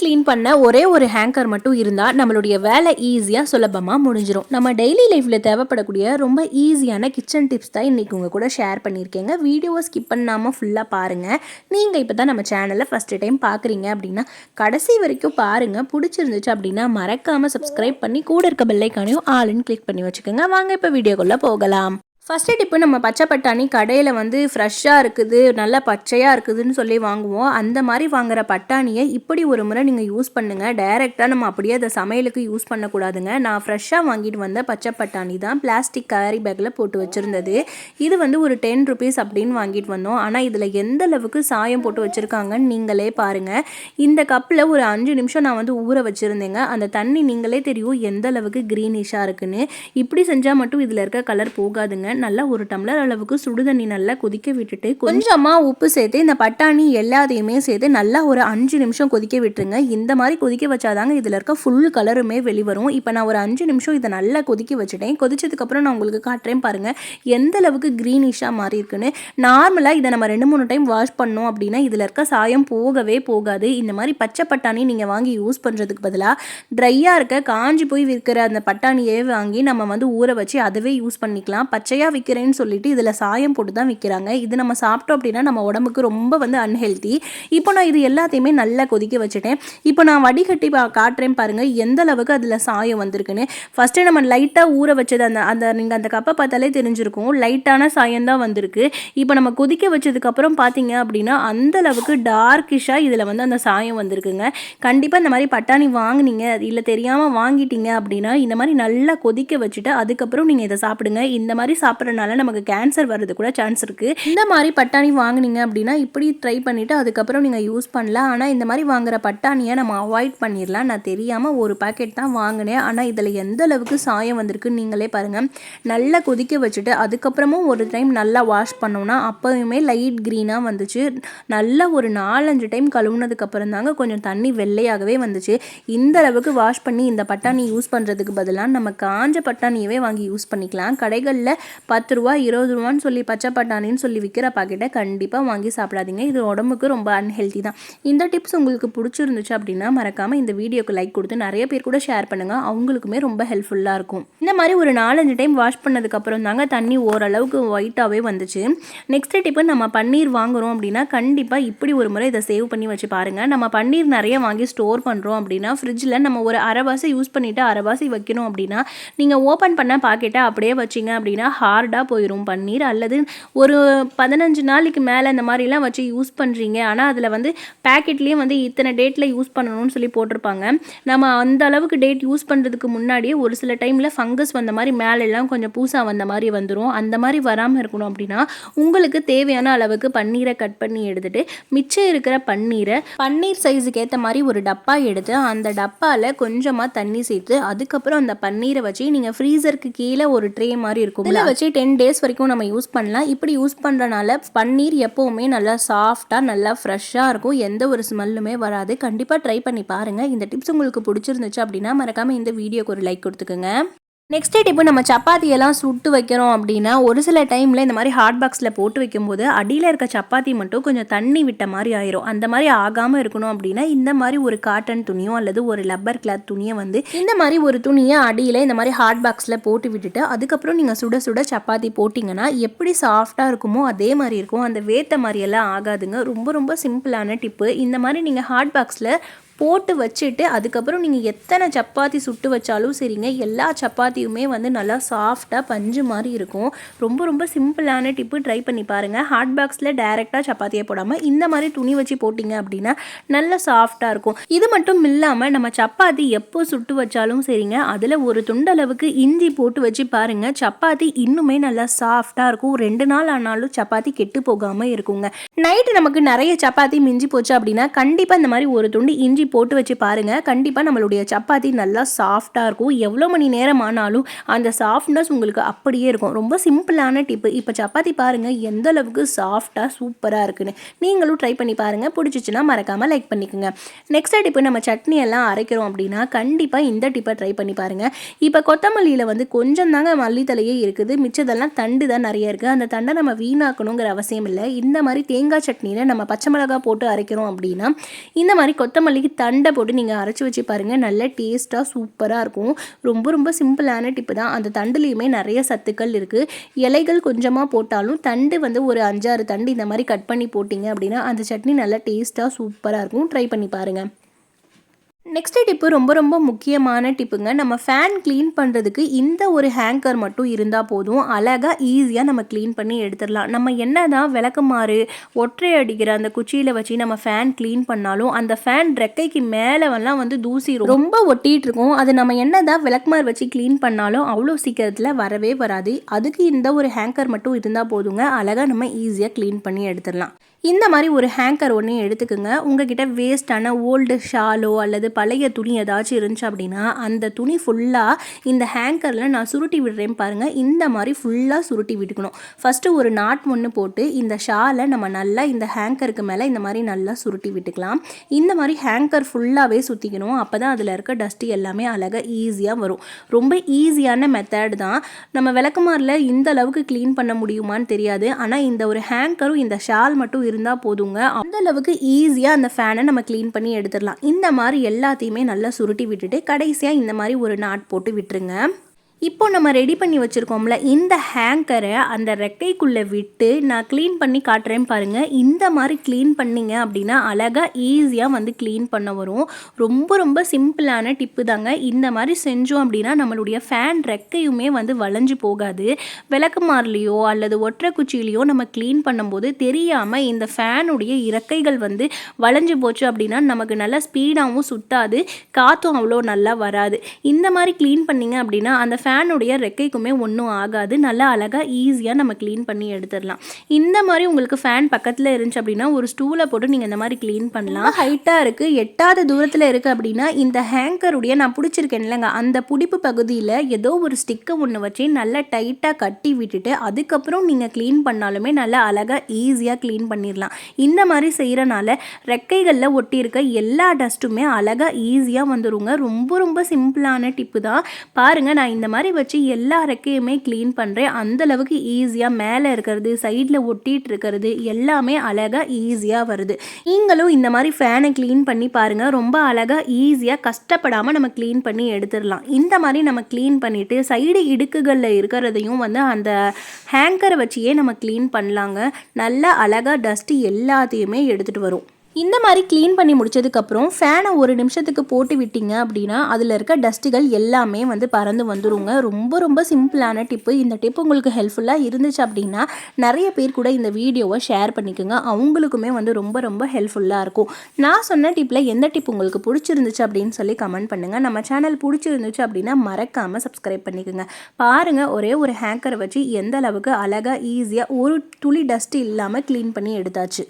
Clean பண்ண ஒரே ஒரு ஹேங்கர் மட்டும் இருந்தால் நம்மளுடைய வேலை ஈஸியாக சுலபமாக முடிஞ்சிடும் நம்ம டெய்லி லைஃப்பில் தேவைப்படக்கூடிய ரொம்ப ஈஸியான கிச்சன் டிப்ஸ் தான் இன்றைக்கி உங்கள் கூட ஷேர் பண்ணியிருக்கேங்க. வீடியோவை ஸ்கிப் பண்ணாமல் ஃபுல்லாக பாருங்கள் நீங்கள் இப்போ தான் நம்ம சேனலை ஃபஸ்ட்டு டைம் பார்க்குறீங்க அப்படின்னா கடைசி வரைக்கும் பாருங்கள் பிடிச்சிருந்துச்சு அப்படின்னா மறக்காமல் சப்ஸ்கிரைப் பண்ணி கூட இருக்க பெல்லைக்கானையும் ஆளுன்னு கிளிக் பண்ணி வச்சுக்கோங்க. வாங்க இப்போ வீடியோக்குள்ளே போகலாம். ஃபஸ்ட்டு டிப்பு நம்ம பச்சை பட்டாணி கடையில் வந்து ஃப்ரெஷ்ஷாக இருக்குது நல்லா பச்சையாக இருக்குதுன்னு சொல்லி வாங்குவோம். அந்த மாதிரி வாங்குற பட்டாணியை இப்படி ஒரு முறை நீங்கள் யூஸ் பண்ணுங்கள் டைரெக்டாக நம்ம அப்படியே அதை சமையலுக்கு யூஸ் பண்ணக்கூடாதுங்க. நான் ஃப்ரெஷ்ஷாக வாங்கிட்டு வந்த பச்சை பட்டாணி தான் பிளாஸ்டிக் கேரி பேக்கில் போட்டு வச்சுருந்தது. இது வந்து ஒரு டென் ருபீஸ் அப்படின்னு வாங்கிட்டு வந்தோம். ஆனால் இதில் எந்த அளவுக்கு சாயம் போட்டு வச்சுருக்காங்கன்னு நீங்களே பாருங்கள் இந்த கப்பில் ஒரு அஞ்சு நிமிஷம் நான் வந்து ஊற வச்சுருந்தேங்க. அந்த தண்ணி நீங்களே தெரியும் எந்த அளவுக்கு க்ரீனிஷாக இருக்குன்னு. இப்படி செஞ்சால் மட்டும் இதில் இருக்க கலர் போகாதுங்க. நல்லா ஒரு டம்ளர் அளவுக்கு சுடு தண்ணி நல்லா கொதிக்க விட்டுட்டு கொஞ்சமாக உப்பு சேர்த்து இந்த பட்டாணி எல்லாத்தையுமே சேர்த்து நல்லா ஒரு அஞ்சு நிமிஷம் கொதிக்க விட்டுருங்க. இந்த மாதிரி கொதிக்க வச்சாதாங்க இதில் இருக்க ஃபுல் கலருமே வெளிவரும். இப்போ நான் ஒரு அஞ்சு நிமிஷம் இதை நல்லா கொதிக்க வச்சுட்டேன். கொதிச்சதுக்கப்புறம் நான் உங்களுக்கு காட்டுறேன் பாருங்கள் எந்த அளவுக்கு க்ரீனிஷாக மாறி இருக்குன்னு. நார்மலாக இதை நம்ம ரெண்டு மூணு டைம் வாஷ் பண்ணோம் அப்படின்னா இதில் இருக்க சாயம் போகவே போகாது. இந்த மாதிரி பச்சை பட்டாணி நீங்கள் வாங்கி யூஸ் பண்ணுறதுக்கு பதிலாக ட்ரையாக இருக்க காஞ்சி போய் விற்கிற அந்த பட்டாணியே வாங்கி நம்ம வந்து ஊற வச்சு அதுவே யூஸ் பண்ணிக்கலாம். பச்சையாக விற்கிறேன்னு சொல்லிட்டு இதில் சாயம் போட்டு தான் விற்கிறாங்க. இது நம்ம சாப்பிட்டோம் அப்படின்னா நம்ம உடம்புக்கு ரொம்ப வந்து அன்ஹெல்த்தி இப்போ நான் இது எல்லாத்தையுமே நல்லா கொதிக்க வச்சுட்டேன். இப்போ நான் வடிகட்டி பா காட்டுறேன் பாருங்கள் எந்த அளவுக்கு அதில் சாயம் வந்திருக்குன்னு. ஃபஸ்ட்டு நம்ம லைட்டாக ஊற வச்சது அந்த அந்த நீங்கள் அந்த கப்பை பார்த்தாலே தெரிஞ்சிருக்கும். லைட்டான சாயம் தான் வந்திருக்கு. இப்போ நம்ம கொதிக்க வச்சதுக்கப்புறம் பார்த்தீங்க அப்படின்னா அந்த அளவுக்கு டார்க்கிஷாக இதில் வந்து அந்த சாயம் வந்திருக்குங்க. கண்டிப்பாக இந்த மாதிரி பட்டாணி வாங்குனீங்க இல்லை தெரியாமல் வாங்கிட்டீங்க அப்படின்னா இந்த மாதிரி நல்லா கொதிக்க வச்சுட்டு அதுக்கப்புறம் நீங்கள் இதை சாப்பிடுங்க. இந்த மாதிரி சாப்பிட்றனால நமக்கு கேன்சர் வர்றது கூட சான்ஸ் இருக்குது இந்த மாதிரி பட்டாணி வாங்குனீங்க அப்படின்னா இப்படி ட்ரை பண்ணிவிட்டு அதுக்கப்புறம் நீங்கள் யூஸ் பண்ணலாம். ஆனால் இந்த மாதிரி வாங்குகிற பட்டாணியை நம்ம அவாய்ட் பண்ணிடலாம் நான் தெரியாமல் ஒரு பாக்கெட் தான் வாங்கினேன். ஆனால் இதில் எந்த அளவுக்கு சாயம் வந்திருக்குன்னு நீங்களே பாருங்கள் நல்லா கொதிக்க வச்சுட்டு அதுக்கப்புறமும் ஒரு டைம் நல்லா வாஷ் பண்ணோம்னா அப்போயுமே லைட் க்ரீனாக வந்துச்சு. நல்லா ஒரு நாலஞ்சு டைம் கழுவுனதுக்கப்புறம் தாங்க கொஞ்சம் தண்ணி வெள்ளையாகவே வந்துச்சு. இந்த அளவுக்கு வாஷ் பண்ணி இந்த பட்டாணி யூஸ் பண்ணுறதுக்கு பதிலாக நம்ம காஞ்ச பட்டாணியவே வாங்கி யூஸ் பண்ணிக்கலாம். கடைகளில் பத்து ரூபா இருபது ரூபான்னு சொல்லி பச்சை பட்டாணின்னு சொல்லி விற்கிற பாக்கெட்டை கண்டிப்பாக வாங்கி சாப்பிடாதீங்க. இது உடம்புக்கு ரொம்ப அன்ஹெல்த்தி தான். இந்த டிப்ஸ் உங்களுக்கு பிடிச்சிருந்துச்சு அப்படின்னா மறக்காமல் இந்த வீடியோக்கு லைக் கொடுத்து நிறைய பேர் கூட ஷேர் பண்ணுங்கள் அவங்களுக்குமே ரொம்ப ஹெல்ப்ஃபுல்லாக இருக்கும். இந்த மாதிரி ஒரு நாலஞ்சு டைம் வாஷ் பண்ணதுக்கப்புறம் தாங்க தண்ணி ஓரளவுக்கு ஒயிட்டாகவே வந்துச்சு. நெக்ஸ்ட் டிப்பு நம்ம பன்னீர் வாங்குகிறோம் அப்படின்னா கண்டிப்பாக இப்படி ஒரு முறை இதை சேவ் பண்ணி வச்சு பாருங்கள் நம்ம பன்னீர் நிறைய வாங்கி ஸ்டோர் பண்ணுறோம் அப்படின்னா ஃப்ரிட்ஜில் நம்ம ஒரு அரைவாசி யூஸ் பண்ணிவிட்டு அரைவாசி வைக்கணும் அப்படின்னா நீங்கள் ஓப்பன் பண்ண பாக்கெட்டை அப்படியே வச்சிங்க அப்படின்னா ஹார்டாக போயிடும் பன்னீர். அல்லது ஒரு பதினஞ்சு நாளைக்கு மேலே இந்த மாதிரிலாம் வச்சு யூஸ் பண்ணுறீங்க ஆனால் அதில் வந்து பேக்கெட்லேயும் வந்து இத்தனை டேட்டில் யூஸ் பண்ணணும்னு சொல்லி போட்டிருப்பாங்க. நம்ம அந்த அளவுக்கு டேட் யூஸ் பண்ணுறதுக்கு முன்னாடியே ஒரு சில டைமில் ஃபங்கஸ் வந்த மாதிரி மேலெல்லாம் கொஞ்சம் பூசா வந்த மாதிரி வந்துடும் அந்த மாதிரி வராமல் இருக்கணும் அப்படின்னா உங்களுக்கு தேவையான அளவுக்கு பன்னீரை கட் பண்ணி எடுத்துகிட்டு மிச்சம் இருக்கிற பன்னீரை பன்னீர் சைஸுக்கு ஏற்ற மாதிரி ஒரு டப்பா எடுத்து அந்த டப்பாவில் கொஞ்சமாக தண்ணி சேர்த்து அதுக்கப்புறம் அந்த பன்னீரை வச்சு நீங்கள் ஃப்ரீசருக்கு கீழே ஒரு ட்ரே மாதிரி இருக்கும் இதில் வச்சு டென் டேஸ் வரைக்கும் நம்ம யூஸ் பண்ணலாம். இப்படி யூஸ் பண்ணுறனால பன்னீர் எப்போவுமே நல்லா சாஃப்டாக நல்லா ஃப்ரெஷ்ஷாக இருக்கும். எந்த ஒரு ஸ்மெல்லுமே வராது. கண்டிப்பாக ட்ரை பண்ணி பாருங்கள் இந்த டிப்ஸ் உங்களுக்கு பிடிச்சிருந்துச்சு அப்படின்னா மறக்காமல் இந்த வீடியோக்கு ஒரு லைக் கொடுத்துக்கோங்க. நெக்ஸ்ட் இப்போ நம்ம சப்பாத்தியெல்லாம் சுட்டு வைக்கிறோம் அப்படின்னா ஒரு சில டைமில் இந்த மாதிரி ஹாட் பாக்ஸில் போட்டு வைக்கும்போது அடியில் இருக்க சப்பாத்தி மட்டும் கொஞ்சம் தண்ணி விட்ட மாதிரி ஆயிரும். அந்த மாதிரி ஆகாமல் இருக்கணும் அப்படின்னா இந்த மாதிரி ஒரு காட்டன் துணியோ அல்லது ஒரு லப்பர் கிளாத் துணியை வந்து இந்த மாதிரி ஒரு துணியை அடியில் இந்த மாதிரி ஹாட் பாக்ஸில் போட்டு விட்டுட்டு அதுக்கப்புறம் நீங்கள் சுட சுட சப்பாத்தி போட்டிங்கன்னா எப்படி சாஃப்டாக இருக்குமோ அதே மாதிரி இருக்கும். அந்த வேத்த மாதிரியெல்லாம் ஆகாதுங்க. ரொம்ப ரொம்ப சிம்பிளான டிப்பு. இந்த மாதிரி நீங்கள் ஹாட் பாக்ஸில் போட்டு வச்சுட்டு அதுக்கப்புறம் நீங்கள் எத்தனை சப்பாத்தி சுட்டு வச்சாலும் சரிங்க எல்லா சப்பாத்தியுமே வந்து நல்லா சாஃப்டாக பஞ்சு மாதிரி இருக்கும். ரொம்ப ரொம்ப சிம்பிளான டிப்பு ட்ரை பண்ணி பாருங்கள் ஹாட் பாக்ஸில் டைரெக்டாக சப்பாத்தியை போடாமல் இந்த மாதிரி துணி வச்சு போட்டிங்க அப்படின்னா நல்ல சாஃப்டாக இருக்கும். இது மட்டும் இல்லாமல் நம்ம சப்பாத்தி எப்போ சுட்டு வச்சாலும் சரிங்க அதில் ஒரு துண்டளவுக்கு இஞ்சி போட்டு வச்சு பாருங்கள் சப்பாத்தி இன்னுமே நல்லா சாஃப்டாக இருக்கும். ரெண்டு நாள் ஆனாலும் சப்பாத்தி கெட்டு போகாமல் இருக்குங்க. நைட்டு நமக்கு நிறைய சப்பாத்தி மிஞ்சி போச்சு அப்படின்னா கண்டிப்பாக இந்த மாதிரி ஒரு துண்டு இஞ்சி போட்டு வச்சு பாருங்கள் கண்டிப்பாக நம்மளுடைய சப்பாத்தி நல்லா சாஃப்டாக இருக்கும். எவ்வளோ மணி நேரம் ஆனாலும் அந்த சாஃப்ட்னஸ் உங்களுக்கு அப்படியே இருக்கும். ரொம்ப சிம்பிளான டிப்பு இப்போ சப்பாத்தி பாருங்கள் எந்த அளவுக்கு சாஃப்டாக சூப்பராக இருக்குன்னு. நீங்களும் ட்ரை பண்ணி பாருங்கள் பிடிச்சிச்சின்னா மறக்காமல் லைக் பண்ணிக்கோங்க. நெக்ஸ்ட் டிப்பு நம்ம சட்னி எல்லாம் அரைக்கிறோம் அப்படின்னா கண்டிப்பாக இந்த டிப்பை ட்ரை பண்ணி பாருங்கள் இப்போ கொத்தமல்லியில் வந்து கொஞ்சம் தாங்க மல்லித்தலையே இருக்குது. மிச்சதெல்லாம் தண்டு தான் நிறைய இருக்குது அந்த தண்டை நம்ம வீணாக்கணுங்கிற அவசியம் இல்லை. இந்த மாதிரி தேங்காய் சட்னியில் நம்ம பச்சை மிளகாய் போட்டு அரைக்கிறோம் அப்படின்னா இந்த மாதிரி கொத்தமல்லிக்கு தண்டை போட்டு நீங்கள் அரைச்சி வச்சு பாருங்கள் நல்ல டேஸ்ட்டாக சூப்பராக இருக்கும். ரொம்ப ரொம்ப சிம்பிளான டிப்பு தான். அந்த தண்டுலேயுமே நிறைய சத்துக்கள் இருக்குது இலைகள் கொஞ்சமாக போட்டாலும் தண்டு வந்து ஒரு அஞ்சாறு தண்டு இந்த மாதிரி கட் பண்ணி போட்டிங்க அப்படின்னா அந்த சட்னி நல்லா டேஸ்ட்டாக சூப்பராக இருக்கும். ட்ரை பண்ணி பாருங்கள் நெக்ஸ்ட் டிப்பு ரொம்ப ரொம்ப முக்கியமான டிப்புங்க நம்ம ஃபேன் க்ளீன் பண்ணுறதுக்கு இந்த ஒரு ஹேங்கர் மட்டும் இருந்தால் போதும். அழகாக ஈஸியாக நம்ம க்ளீன் பண்ணி எடுத்துடலாம். நம்ம என்ன தான் விளக்குமாறு ஒற்றை அடிக்கிற அந்த குச்சியில் வச்சு நம்ம ஃபேன் க்ளீன் பண்ணாலும் அந்த ஃபேன் ரெக்கைக்கு மேலெல்லாம் வந்து தூசி ரொம்ப ஒட்டிகிட்டு இருக்கும். அது நம்ம என்ன தான் விளக்குமாறு வச்சு க்ளீன் பண்ணாலும் அவ்வளோ சீக்கிரத்தில் வரவே வராது. அதுக்கு இந்த ஒரு ஹேங்கர் மட்டும் இருந்தால் போதுங்க. அழகாக நம்ம ஈஸியாக க்ளீன் பண்ணி எடுத்துடலாம். இந்த மாதிரி ஒரு ஹேங்கர் ஒன்று எடுத்துக்கோங்க. உங்ககிட்ட வேஸ்டான ஓல்டு ஷாலோ அல்லது பழைய துணி ஏதாச்சும் இருந்துச்சு அப்படின்னா அந்த துணி ஃபுல்லாக இந்த ஹேங்கரில் நான் சுருட்டி விடுறேன் பாருங்கள் இந்த மாதிரி ஃபுல்லாக சுருட்டி விட்டுக்கணும். ஃபஸ்ட்டு ஒரு நாட் ஒன்று போட்டு இந்த ஷாலை நம்ம நல்லா இந்த ஹேங்கருக்கு மேலே இந்த மாதிரி நல்லா சுருட்டி விட்டுக்கலாம். இந்த மாதிரி ஹேங்கர் ஃபுல்லாகவே சுற்றிக்கணும் அப்போ தான் அதில் இருக்க டஸ்ட்டு எல்லாமே அழகாக ஈஸியாக வரும். ரொம்ப ஈஸியான மெத்தட் தான். நம்ம விளக்குமாரில் இந்த அளவுக்கு க்ளீன் பண்ண முடியுமான்னு தெரியாது. ஆனால் இந்த ஒரு ஹேங்கரும் இந்த ஷால் மட்டும் இருந்தால் போதுங்க. அந்த அளவுக்கு ஈஸியாக அந்த ஃபேனை நம்ம க்ளீன் பண்ணி எடுத்துடலாம். இந்த மாதிரி எல்லாத்தையுமே நல்லா சுருட்டி விட்டுட்டு கடைசியாக இந்த மாதிரி ஒரு நாட் போட்டு விட்டுருங்க. இப்போ நம்ம ரெடி பண்ணி வச்சுருக்கோம்ல இந்த ஹேங்கரை அந்த ரெக்கைக்குள்ளே விட்டு நான் க்ளீன் பண்ணி காட்டுறேன் பாருங்கள் இந்த மாதிரி க்ளீன் பண்ணிங்க அப்படின்னா அழகாக ஈஸியாக வந்து க்ளீன் பண்ண வரும். ரொம்ப ரொம்ப சிம்பிளான டிப்பு தாங்க. இந்த மாதிரி செஞ்சோம் அப்படின்னா நம்மளுடைய ஃபேன் ரெக்கையுமே வந்து வளைஞ்சு போகாது. விளக்குமாறுலையோ அல்லது ஒற்றை குச்சியிலையோ நம்ம க்ளீன் பண்ணும்போது தெரியாமல் இந்த ஃபேனுடைய இறக்கைகள் வந்து வளைஞ்சு போச்சு அப்படின்னா நமக்கு நல்லா ஸ்பீடாகவும் சுத்தாது காற்றும் அவ்வளோ நல்லா வராது. இந்த மாதிரி க்ளீன் பண்ணிங்க அப்படின்னா அந்த ஃபேன் ஃபேனுடைய ரெக்கைக்குமே ஒன்றும் ஆகாது. நல்லா அழகாக ஈஸியாக நம்ம க்ளீன் பண்ணி எடுத்துடலாம். இந்த மாதிரி உங்களுக்கு ஃபேன் பக்கத்தில் இருந்துச்சு அப்படின்னா ஒரு ஸ்டூலை போட்டு நீங்கள் இந்த மாதிரி க்ளீன் பண்ணலாம். ஹைட்டாக இருக்குது எட்டாவது தூரத்தில் இருக்குது அப்படின்னா இந்த ஹேங்கருடைய நான் பிடிச்சிருக்கேன் இல்லைங்க. அந்த பிடிப்பு பகுதியில் ஏதோ ஒரு ஸ்டிக்கை ஒன்று வச்சு நல்லா டைட்டாக கட்டி விட்டுட்டு அதுக்கப்புறம் நீங்கள் க்ளீன் பண்ணாலுமே நல்லா அழகாக ஈஸியாக க்ளீன் பண்ணிடலாம். இந்த மாதிரி செய்கிறனால ரெக்கைகளில் ஒட்டியிருக்க எல்லா டஸ்ட்டுமே அழகாக ஈஸியாக வந்துடுங்க ரொம்ப ரொம்ப சிம்பிளான டிப்பு தான். பாருங்கள் நான் இந்த மாதிரி மாதிரி வச்சு எல்லா ரெக்கையுமே க்ளீன் பண்ணுறேன் அந்தளவுக்கு ஈஸியாக மேலே இருக்கிறது சைடில் ஒட்டிகிட்டு இருக்கிறது எல்லாமே அழகாக ஈஸியாக வருது. நீங்களும் இந்த மாதிரி ஃபேனை க்ளீன் பண்ணி பாருங்கள் ரொம்ப அழகாக ஈஸியாக கஷ்டப்படாமல் நம்ம க்ளீன் பண்ணி எடுத்துடலாம். இந்த மாதிரி நம்ம க்ளீன் பண்ணிவிட்டு சைடு இடுக்குகளில் இருக்கிறதையும் வந்து அந்த ஹேங்கரை வச்சியே நம்ம க்ளீன் பண்ணலாங்க. நல்லா அழகாக டஸ்ட்டு எல்லாத்தையுமே எடுத்துகிட்டு வரும். இந்த மாதிரி க்ளீன் பண்ணி முடிச்சதுக்கப்புறம் ஃபேனை ஒரு நிமிஷத்துக்கு போட்டு விட்டீங்க அப்படின்னா அதில் இருக்க டஸ்ட்டுகள் எல்லாமே வந்து பறந்து வந்துருங்க. ரொம்ப ரொம்ப சிம்பிளான டிப்பு இந்த டிப் உங்களுக்கு ஹெல்ப்ஃபுல்லாக இருந்துச்சு அப்படின்னா நிறைய பேர் கூட இந்த வீடியோவை ஷேர் பண்ணிக்கோங்க. அவங்களுக்குமே வந்து ரொம்ப ரொம்ப ஹெல்ப்ஃபுல்லாக இருக்கும். நான் சொன்ன டிப்பில் எந்த டிப் உங்களுக்கு பிடிச்சிருந்துச்சு அப்படின்னு சொல்லி கமெண்ட் பண்ணுங்கள் நம்ம சேனல் பிடிச்சிருந்துச்சு அப்படின்னா மறக்காமல் சப்ஸ்கிரைப் பண்ணிக்கோங்க. பாருங்கள் ஒரே ஒரு ஹேங்கரை வச்சு எந்த அளவுக்கு அழகாக ஈஸியாக ஒரு துளி டஸ்ட் இல்லாமல் க்ளீன் பண்ணி எடுத்தாச்சு.